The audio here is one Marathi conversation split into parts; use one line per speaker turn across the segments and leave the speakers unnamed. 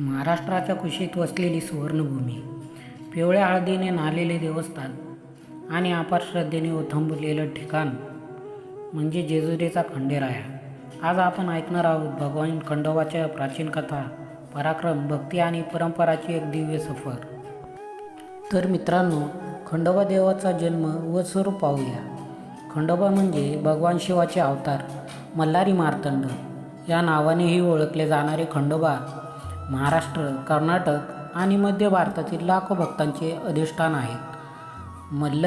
महाराष्ट्राच्या कुशीत वसलेली सुवर्णभूमी पिवळ्या हळदीने नालेले देवस्थान आणि अपार श्रद्धेने ओथंबलेलं ठिकाण म्हणजे जेजुरीचा खंडेराया. आज आपण ऐकणार आहोत भगवान खंडोबाच्या प्राचीन कथा पराक्रम भक्ती आणि परंपराची एक दिव्य सफर. तर मित्रांनो खंडोबा देवाचा जन्म व स्वरूप पाहूया. खंडोबा म्हणजे भगवान शिवाचे अवतार मल्हारी मार्तंड. या नावानेही ओळखले जाणारे खंडोबा महाराष्ट्र कर्नाटक आणि मध्य भारतातील लाखो भक्तांचे अधिष्ठान आहेत. मल्ल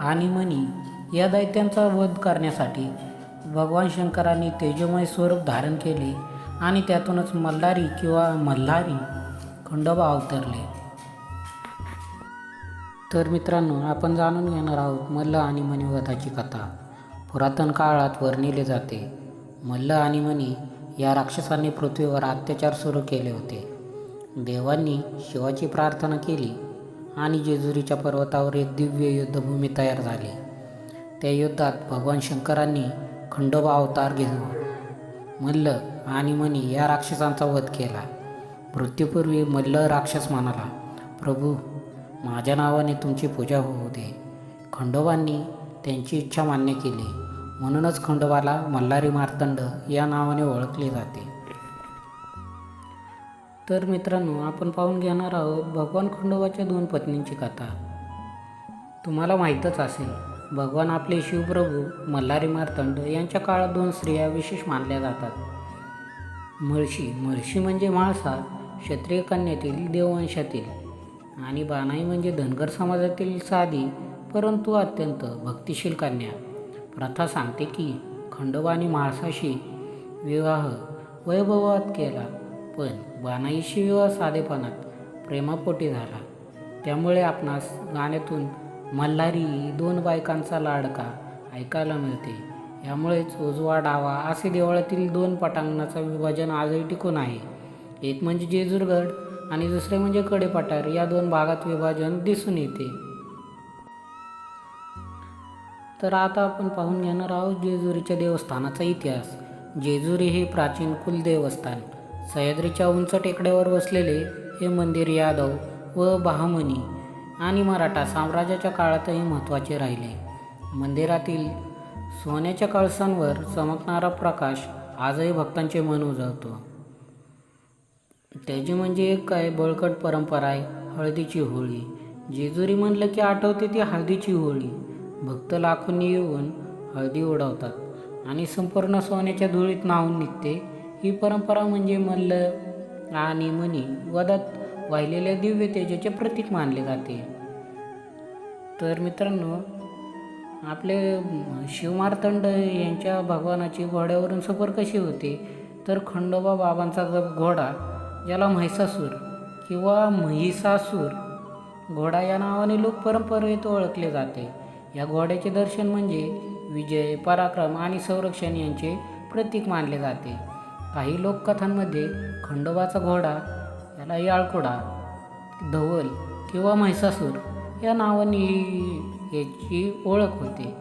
आणि मणी या दैत्यांचा वध करण्यासाठी भगवान शंकरांनी तेजोमय स्वरूप धारण केले आणि त्यातूनच मल्हारी किंवा मल्हारी खंडोबा अवतरले. तर मित्रांनो आपण जाणून घेणार आहोत मल्ल आणि मणिवधाची कथा. पुरातन काळात वर्णिले जाते. मल्ल आणि मणी या राक्षसांनी पृथ्वीवर अत्याचार सुरू केले होते. देवांनी शिवाची प्रार्थना केली आणि जेजुरीच्या पर्वतावर एक दिव्य युद्धभूमी तयार झाली. त्या युद्धात भगवान शंकरांनी खंडोबा अवतार घेऊन मल्ल आणि मणी या राक्षसांचा वध केला. मृत्यूपूर्वी मल्ल राक्षस म्हणाला प्रभू माझ्या नावाने तुमची पूजा होऊ दे. खंडोबांनी त्यांची इच्छा मान्य केली. म्हणूनच खंडोबाला मल्हारी मार्तंड या नावाने ओळखले जाते. तर मित्रांनो आपण पाहून घेणार आहोत भगवान खंडोबाच्या दोन पत्नींची कथा. तुम्हाला माहीतच असेल भगवान आपले शिवप्रभू मल्हारी मार्तंड यांच्या काळात दोन स्त्रिया विशेष मानल्या जातात. म्हळशी म्हळशी म्हणजे म्हाळसा क्षत्रिय कन्यातील देववंशातील आणि बानाई म्हणजे धनगर समाजातील साधी परंतु अत्यंत भक्तिशील कन्या. प्रथा सांगते की खंडोबाने माळसाशी विवाह वैभवात केला पण बानाईशी विवाह साधेपणात प्रेमापोटी झाला. त्यामुळे आपणास गाण्यातून मल्हारी दोन बायकांचा लाडका ऐकायला मिळते. यामुळेच उजवा डावा असे देवळातील दोन पटांगणाचं विभाजन आजही टिकून आहे. एक म्हणजे जेजूरगड आणि दुसरे म्हणजे कडेपठार या दोन भागात विभाजन दिसून येते. तर आता आपण पाहून घेणार आहोत जेजुरीच्या देवस्थानाचा इतिहास. जेजुरी हे प्राचीन कुलदेवस्थान सह्याद्रीच्या उंच टेकड्यावर वसलेले हे मंदिर यादव व बहामनी आणि मराठा साम्राज्याच्या काळातही महत्त्वाचे राहिले. मंदिरातील सोन्याच्या कळसांवर चमकणारा प्रकाश आजही भक्तांचे मन उजळतो. त्याची म्हणजे एक काय बळकट परंपरा आहे हळदीची होळी. जेजुरी म्हणलं की आठवते ती हळदीची होळी. भक्त लाखोंनी येऊन हळदी उडवतात आणि संपूर्ण सोन्याच्या धुळीत नाहून निघते. ही परंपरा म्हणजे मल्ल आणि मणी वदात वाहिलेल्या दिव्य तेजाचे प्रतीक मानले जाते. तर मित्रांनो आपले शिवमार्तंड यांच्या भगवानाची घोड्यावरून सफर कशी होते? तर खंडोबा बाबांचा जो घोडा ज्याला म्हैसासूर किंवा म्हैसासूर घोडा या नावाने लोक परंपरेत ओळखले जाते. या घोड्याचे दर्शन म्हणजे विजय पराक्रम आणि संरक्षण यांचे प्रतीक मानले जाते. काही लोककथांमध्ये खंडोबाचा घोडा याला याळकोडा धवल किंवा म्हैसासूर या नावाने याची ओळख होते.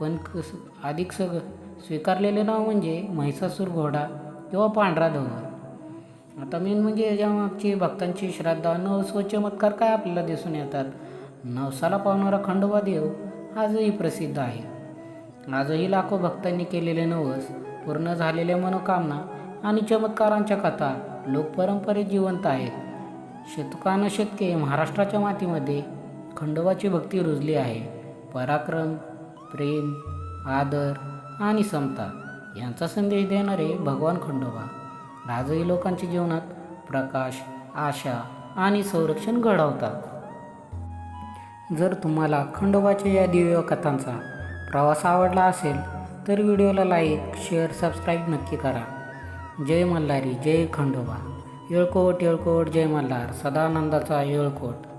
पण कस अधिक सग स्वीकारलेले नाव म्हणजे म्हैसासूर घोडा किंवा पांढरा धवल. आता मेन म्हणजे याच्यामागची भक्तांची श्रद्धा नवस व चमत्कार काय आपल्याला दिसून येतात? नवसाला पावणारा खंडोबा देव आजही प्रसिद्ध आहे. आजही लाखो भक्तांनी केलेले नवस पूर्ण झालेल्या मनोकामना आणि चमत्कारांच्या कथा लोकपरंपरेत जिवंत आहेत. शतकानुशतके महाराष्ट्राच्या मातीमध्ये खंडोबाची भक्ती रुजली आहे. पराक्रम प्रेम आदर आणि समता यांचा संदेश देणारे भगवान खंडोबा. आजही लोकांच्या जीवनात प्रकाश आशा आणि संरक्षण घडवतात. जर तुम्हाला खंडोबाच्या या दिव्य कथांचा प्रवास आवडला असेल तर व्हिडिओला लाईक शेअर सबस्क्राईब नक्की करा. जय मल्हारी जय खंडोबा. येळकोट येळकोट जय मल्हार. सदानंदाचा येळकोट.